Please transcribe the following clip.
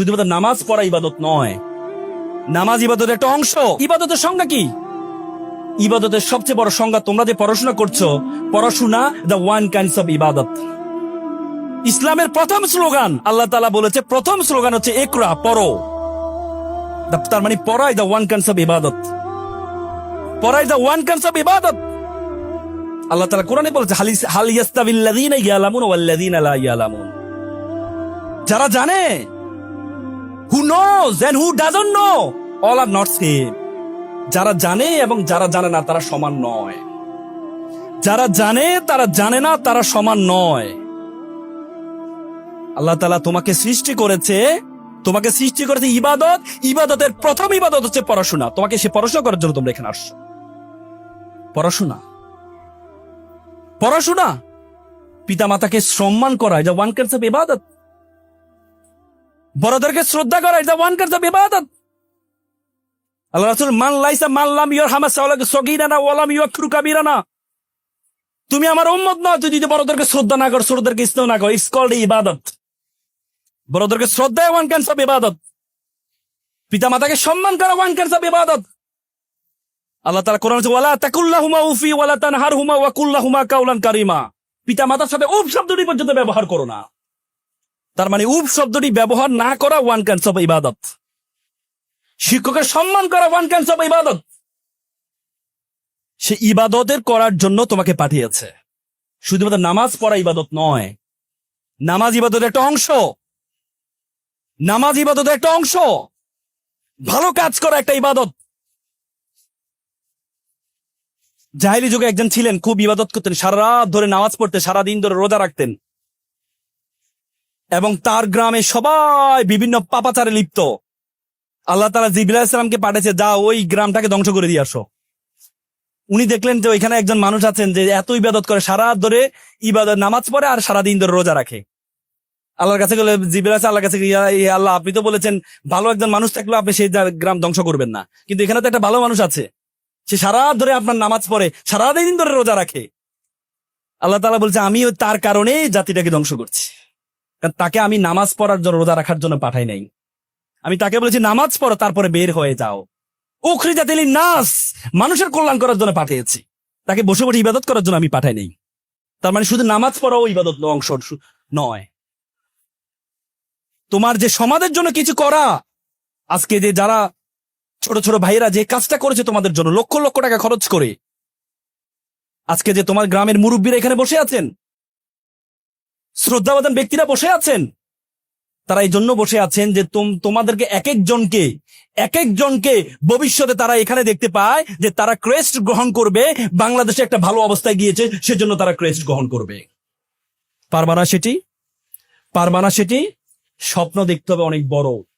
শুধুমাত্র নামাজ পড়া ইবাদত নয়। নামাজ ইবাদতের একটা অংশ। ইবাদতের সংজ্ঞা কি? ইবাদতের সবচেয়ে বড় সংজ্ঞা তোমরা যে পড়াশোনা করছ, পড়াশোনা দ্য ওয়ান কাইন্ডস অফ ইবাদত ইসলামের প্রথম স্লোগান, আল্লাহ তালা বলেছে, প্রথম স্লোগান হচ্ছে একরা, পড়ো। তার মানে পড়াই দ্য ওয়ান কাইন্ডস অফ ইবাদত পড়াই দ্য ওয়ান কাইন্ডস অফ ইবাদত আল্লাহ তালা কোরআনে বলেছে হালিস হালিয়াস্তাবিল্লাযীনা ইয়ালামুন ওয়াল্লাযীনা লা ইয়ালামুন। যারা জানে who knows who doesn't know all are not same যারা জানে এবং যারা জানে না, তারা সমান নয়। যারা জানে, তারা জানে না, তারা সমান নয়। আল্লাহ তালা তোমাকে সৃষ্টি করেছে, তোমাকে সৃষ্টি করেছে ইবাদত। ইবাদতের প্রথম ইবাদত হচ্ছে পড়াশোনা। তোমাকে সে পড়াশোনা করার জন্য তোমরা এখানে আসছো। পড়াশোনা। পড়াশোনা। পিতা মাতাকে সম্মান করা, এটা ওয়ান কার্স অফ ইবাদত। বড়দেরকে শ্রদ্ধা করা, এটা ওয়ান কার্স অফ ইবাদত? আল্লাহ মান লাইসা মাল্লাম ইয়র ওয়ালাম তুমি আমার উম্মত তুই যদি বড়দেরকে শ্রদ্ধা না ছোটদেরকে না ইটস কল্ড ইবাদত। বড়দেরকে শ্রদ্ধা ওয়ান কার্স অফ ইবাদত? পিতা মাতাকে সম্মান করা ওয়ান কার্স অফ ইবাদত? আল্লাহ তাআলা কোরআন ওয়ালা তাকুল্লাহুমা উফি, ওয়ালা ওয়া কুল্লাহুমা কাউলান কারীমা। পিতা মাতার সাথে উপ শব্দটি পর্যন্ত ব্যবহার করো না। তার মানে উপ শব্দটি ব্যবহার না করা ওয়ান কাইন্ডস অফ ইবাদত শিক্ষকের সম্মান করা ওয়ান কাইন্ডস অফ ইবাদত সে ইবাদতের করার জন্য তোমাকে পাঠিয়েছে। শুধুমাত্র নামাজ পড়া ইবাদত নয়। নামাজ ইবাদতের একটা অংশ। নামাজ ইবাদতের একটা অংশ। ভালো কাজ করা একটা ইবাদত। জাহিলি যুগে একজন ছিলেন, খুব ইবাদত করতেন, সারা রাত ধরে নামাজ পড়তে সারা দিন ধরে রোজা রাখতেন। এবং তার গ্রামে সবাই বিভিন্ন পাপাচারে লিপ্ত। আল্লাহ তালা জিবিল্লাহ ইসলামকে পাঠিয়েছে যা ওই গ্রামটাকে ধ্বংস করে দিয়ে আসো। উনি দেখলেন যে ওইখানে একজন মানুষ আছেন যে এত ইবাদত করে, সারা ধরে ইবাদত, নামাজ পড়ে আর সারা দিন ধরে রোজা রাখে। আল্লাহর কাছে গেলে জিবিল আল্লাহর কাছে আল্লাহ, আপনি তো বলেছেন ভালো একজন মানুষ থাকলেও আপনি সেই গ্রাম ধ্বংস করবেন না। কিন্তু এখানে তো একটা ভালো মানুষ আছে। সে সারা ধরে আপনার নামাজ পড়ে সারা দিন ধরে রোজা রাখে। আল্লাহ তালা বলছে, আমি তার কারণে জাতিটাকে ধ্বংস করছি। কারণ তাকে আমি নামাজ পড়ার জন্য রোজা রাখার জন্য পাঠাই নাই। আমি তাকে বলেছি, নামাজ পড়ো, তারপরে বের হয়ে যাও। উখরি জাতিলি নাস মানুষের কল্যাণ করার জন্য পাঠিয়েছি। তাকে বসে বসে ইবাদত করার জন্য আমি পাঠাই নাই। তার মানে শুধু নামাজ পড়াও ইবাদত অংশ নয়। তোমার যে সমাজের জন্য কিছু করা, আজকে যে যারা ছোট ছোট ভাইয়েরা যে কাজটা করেছে তোমাদের জন্য, লক্ষ লক্ষ টাকা খরচ করে, আজকে যে তোমার গ্রামের মুরব্বীরা এখানে বসে আছেন শ্রদ্ধাবাদন ব্যক্তিরা বসে আছেন। তারা এই জন্য বসে আছেন যে তোম- তোমাদেরকে এক একজনকে এক একজনকে ভবিষ্যতে তারা এখানে দেখতে পায় যে তারা ক্রেস্ট গ্রহণ করবে, বাংলাদেশে একটা ভালো অবস্থায় গিয়েছে, সেজন্য তারা ক্রেস্ট গ্রহণ করবে। পারবানা সেটি? পারবানা সেটি? স্বপ্ন দেখতে হবে অনেক বড়।